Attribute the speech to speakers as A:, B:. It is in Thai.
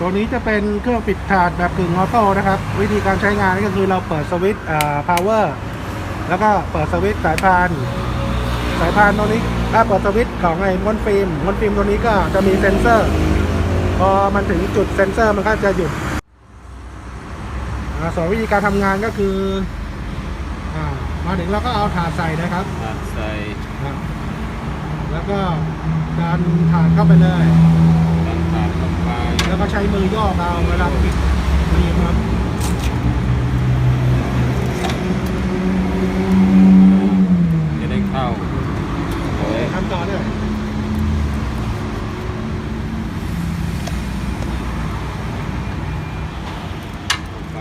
A: ตัวนี้จะเป็นเครื่องปิดถาดแบบกึ่งออโต้นะครับ วิธีการใช้งานก็คือเราเปิดสวิตช์อ่า power แล้วก็เปิดสวิตช์สายพาน สายพานตัวนี้ถ้าเปิดสวิตช์ของไอ้ม้วนฟิล์มม้วนฟิล์มตัวนี้ก็จะมีเซ็นเซอร์ พอมันถึงจุดเซ็นเซอร์มันก็จะหยุดอ่าส่วนวิธีการทำงานก็คืออ่ามาถึงเราก็เอาถาดใส่นะครับ
B: ตัดใส่
A: อ่าแล้วก็ดันถาดเข้าไปเลย ล้วก็ใช้มือย่อเอาเวลาปิดนี่ครับ
B: จะได้เข้าโอ้ย
A: ทำต่อเนี่ยไป